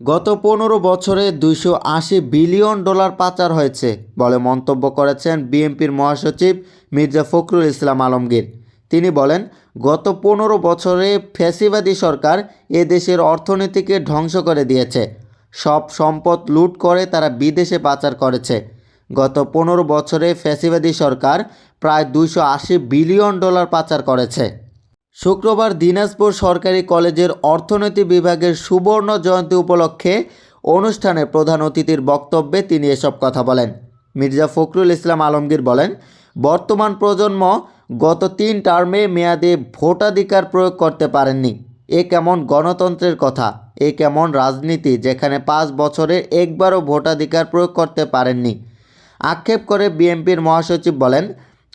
গত পনেরো বছরে দুইশো আশি বিলিয়ন ডলার পাচার হয়েছে বলে মন্তব্য করেছেন বিএনপির মহাসচিব মির্জা ফখরুল ইসলাম আলমগীর। তিনি বলেন, গত পনেরো বছরে ফ্যাসিবাদী সরকার এ দেশের অর্থনীতিকে ধ্বংস করে দিয়েছে। সব সম্পদ লুট করে তারা বিদেশে পাচার করেছে। গত পনেরো বছরে ফ্যাসিবাদী সরকার প্রায় দুইশো আশি বিলিয়ন ডলার পাচার করেছে। শুক্রবার দিনাজপুর সরকারি কলেজের অর্থনীতি বিভাগের সুবর্ণ জয়ন্তী উপলক্ষে অনুষ্ঠানে প্রধান অতিথির বক্তব্যে তিনি এসব কথা বলেন। মির্জা ফখরুল ইসলাম আলমগীর বলেন, বর্তমান প্রজন্ম গত তিন টার্মে মেয়াদে ভোটাধিকার প্রয়োগ করতে পারেননি। এ কেমন গণতন্ত্রের কথা, এ কেমন রাজনীতি যেখানে পাঁচ বছরে একবারও ভোটাধিকার প্রয়োগ করতে পারেননি। আক্ষেপ করে বিএনপির মহাসচিব বলেন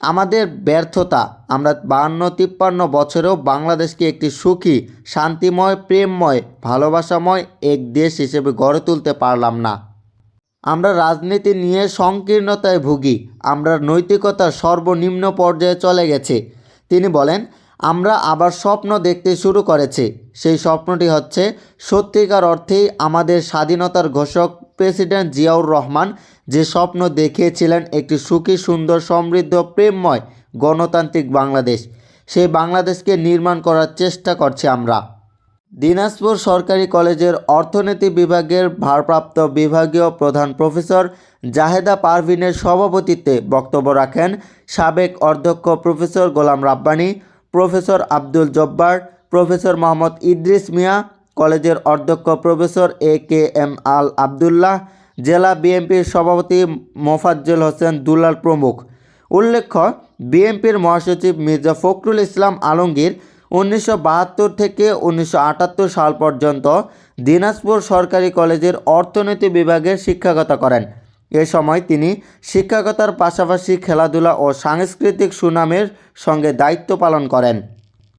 আমাদের ব্যর্থতা। আমরা বান্ন তিপ্পান্ন বছরেও বাংলাদেশকে একটি সুখী, শান্তিময়, প্রেমময়, ভালোবাসাময় এক দেশ হিসেবে গড়ে তুলতে পারলাম না। আমরা রাজনীতি নিয়ে সংকীর্ণতায় ভুগি। আমরা নৈতিকতার সর্বনিম্ন পর্যায়ে চলে গেছে। তিনি বলেন, আমরা আবার স্বপ্ন দেখতে শুরু করেছি। সেই স্বপ্নটি হচ্ছে, সত্যিকার অর্থেই আমাদের স্বাধীনতার ঘোষক প্রেসিডেন্ট জিয়াউর রহমান যে স্বপ্ন দেখিয়েছিলেন একটি সুখী, সুন্দর, সমৃদ্ধ, প্রেমময় গণতান্ত্রিক বাংলাদেশ, সেই বাংলাদেশকে নির্মাণ করার চেষ্টা করছি আমরা। দিনাজপুর সরকারি কলেজের অর্থনীতি বিভাগের ভারপ্রাপ্ত বিভাগীয় প্রধান প্রফেসর জাহেদা পারভিনের সভাপতিত্বে বক্তব্য রাখেন সাবেক অধ্যক্ষ professor Golam Rabbani, professor Abdul Jabbar, professor Mohammad Idris Mia কলেজের অধ্যক্ষ professor A K M Al Abdullah, জেলা বিএনপির সভাপতি মোফাজ্জল হোসেন দুলাল প্রমুখ। উল্লেখ্য, বিএনপির মহাসচিব মির্জা ফখরুল ইসলাম আলমগীর উনিশশো বাহাত্তর থেকে উনিশশো আটাত্তর সাল পর্যন্ত দিনাজপুর সরকারি কলেজের অর্থনীতি বিভাগের শিক্ষকতা করেন। এ সময় তিনি শিক্ষকতার পাশাপাশি খেলাধুলা ও সাংস্কৃতিক সুনামের সঙ্গে দায়িত্ব পালন করেন।